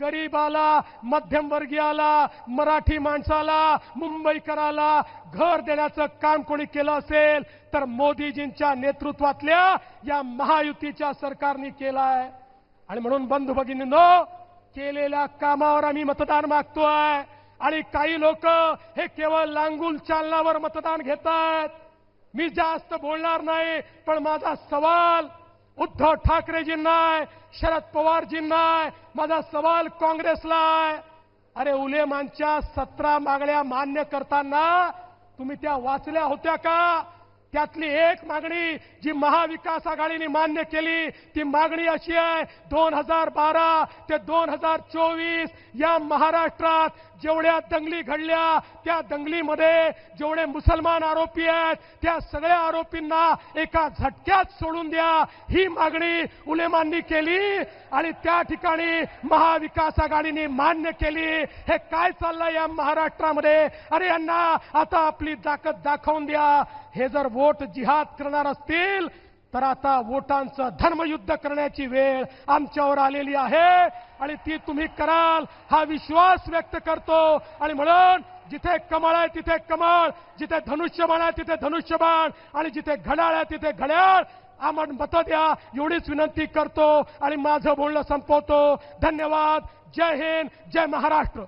गरीबाला मध्यमवर्गीयाला मराठी माणसाला मुंबईकराला घर देण्याचं काम कोणी केलं असेल तर मोदीजींच्या नेतृत्वातल्या या महायुतीच्या सरकारने केलाय. आणि म्हणून बंधू भगिनींनो केलेल्या कामावर आम्ही मतदान मागतोय. आणि काही लोक हे केवळ लांगुल चालनावर मतदान घेतात मी जास्त बोलणार नाही पण माझा सवाल उद्धव ठाकरेजींना आहे शरद पवारजींना आहे माझा सवाल काँग्रेसला आहे. अरे उलेमानच्या सतरा मागण्या मान्य करताना तुम्ही त्या वाचल्या होत्या का? त्यातली एक मागणी जी महाविकास आघाडीने मान्य केली ती मागणी अशी आहे दोन हजार बारा ते दोन हजार चोवीस या महाराष्ट्रात जेवढ्या दंगली घडल्या त्या दंगलीमध्ये जेवढे मुसलमान आरोपी आहेत त्या सगळ्या आरोपींना एका झटक्यात सोडून द्या. ही मागणी उलेमांनी केली आणि त्या ठिकाणी महाविकास आघाडीने मान्य केली. हे काय चाललंय या महाराष्ट्रामध्ये? अरे यांना आता आपली ताकद दाखवून द्या. हे जर वोट जिहाद करणार असतील तर आता वोटांचं धर्मयुद्ध करण्याची वेळ आमच्यावर आलेली आहे. आणि ती तुम्ही कराल हा विश्वास व्यक्त करतो. आणि म्हणून जिथे कमळ आहे तिथे कमळ. जिथे धनुष्यबाण आहे तिथे धनुष्यबाण. आणि जिथे घड्याळ आहे तिथे घड्याळ. आम्हाला मतं द्या एवढीच विनंती करतो. आणि माझं बोलणं संपवतो. धन्यवाद. जय हिंद. जय महाराष्ट्र.